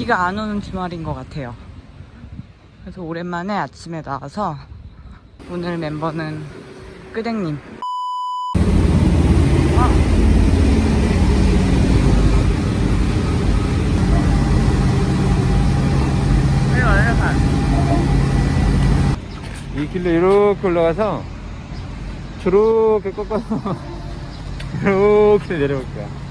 비가 안 오는 주말인 것 같아요. 그래서 오랜만에 아침에 나와서 오늘 멤버는 끄댕님. 이 길로 이렇게 올라가서 저렇게 꺾어서 이렇게 내려올 거야.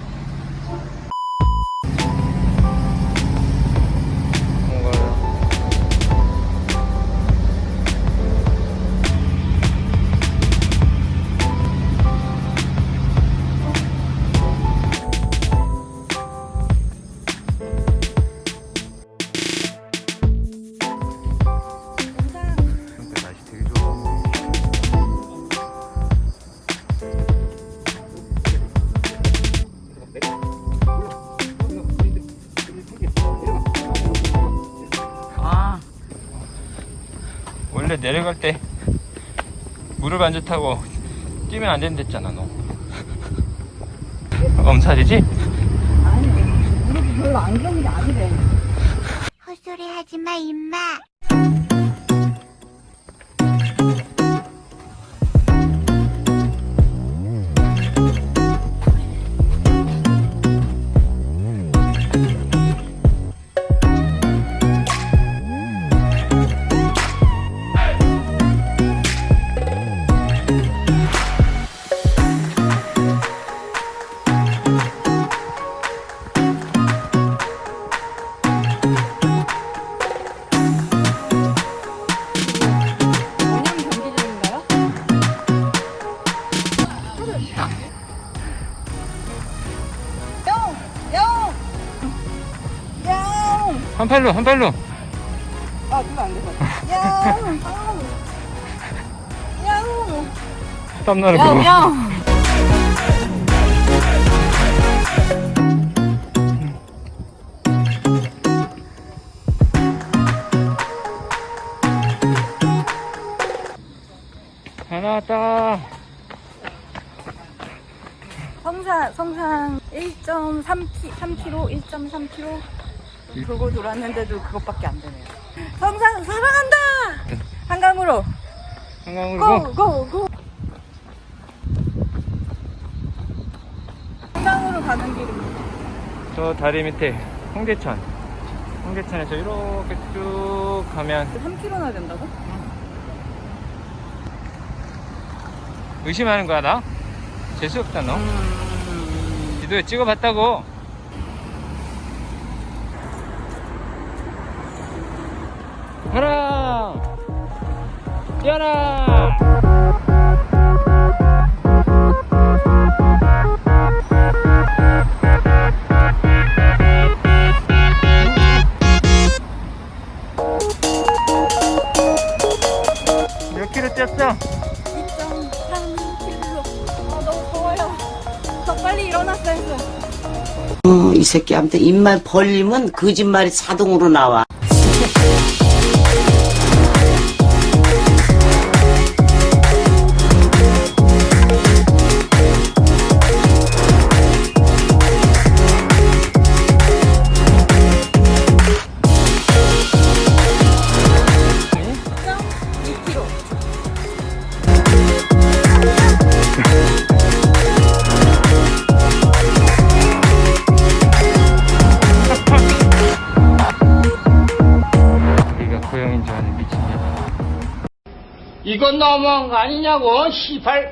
내려갈 때 무릎 안 좋다고 뛰면 안 된댔잖아 너. 엄살이지? 별로 안 좋은 게 아니래. 헛소리 하지 마, 임마. 한 팔로 한 팔로. 아, 그거 안 돼서. 영! 영! 땀나는 영! 거. 영! 다 나왔다. 성산, 성산 1.3km, 3km, 1.3km 돌고 돌았는데도 그것밖에 안 되네요. 성산 사랑한다! 한강으로 한강으로 고. 고! 고! 고! 한강으로 가는 길입니다. 저 다리 밑에 홍대천. 홍대천에서 이렇게 쭉 가면 3km나 된다고? 의심하는 거야 나? 재수 없다 너. 음... 지도에 찍어봤다고. 가라! 뛰어라! 몇 킬로 뛰었어? 2.3km. 아, 너무 더워요. 더 빨리 일어났어야죠. 어, 이 새끼 아무튼 입만 벌리면 거짓말이 자동으로 나와. 이건 너무한 거 아니냐고, 시발.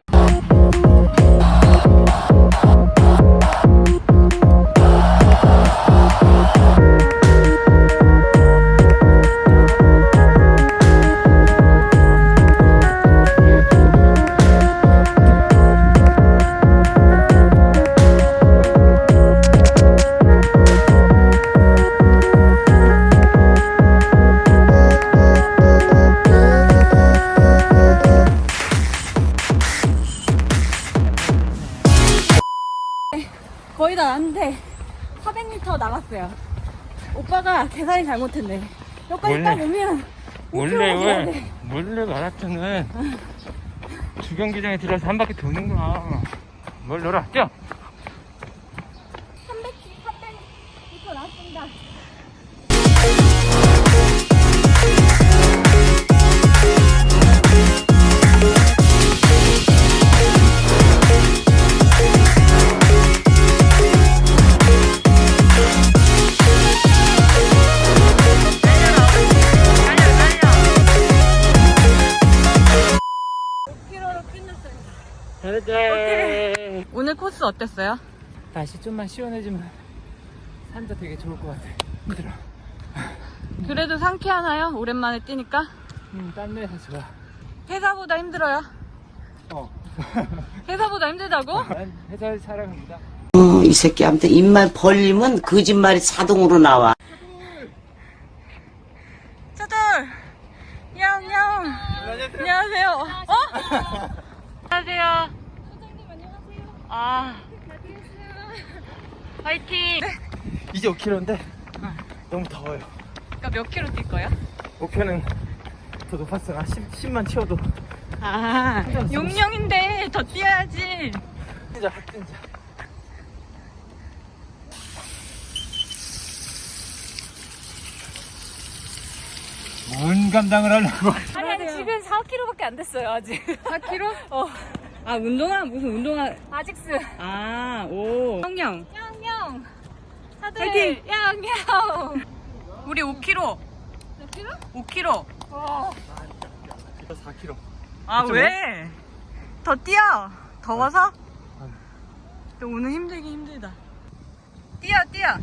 거의 다 왔는데 400m 남았어요. 오빠가 계산이 잘못했네. 여기까지 원래- 딱 오면 원래 5km 가야 왜 돼. 원래 마라톤은 주경기장에 들어서 한 바퀴 도는 거야. 뭘 놀아 뛰어. 어땠어요? 날씨 좀만 시원해지면 산도 되게 좋을 것 같아. 힘들어. 그래도 상쾌하나요? 오랜만에 뛰니까? 음, 딴 데서 좋아. 회사보다 힘들어요. 어. 회사보다 힘들다고? 난 회사에 살아갑니다. 어, 이 새끼한테 입만 벌리면 거짓말이 자동으로 나와. 차돌! 야옹야옹! 안녕하세요. 어? 안녕하세요. 소장님 안녕하세요. 아. 화이팅! 이제 5km인데 너무 더워요. 그러니까 몇 킬로 뛸 거야? 목표는 더 높았어. 아, 10, 10만 채워도 아, 용령인데 더 뛰어야지. 진짜 확 진짜. 뭔 감당을 하려고. 아니 아니 지금 4kg밖에 안 됐어요 아직 4킬로? 어. 아, 운동화? 무슨 운동화? 아직스 아, 오. 형형, 양양 다들 파이팅! 양양 우리 5킬로. 몇 킬로? 5킬로. 4km. 아, 그쵸, 왜? 더 뛰어. 더워서? 또 오늘 힘들긴 힘들다. 뛰어, 뛰어.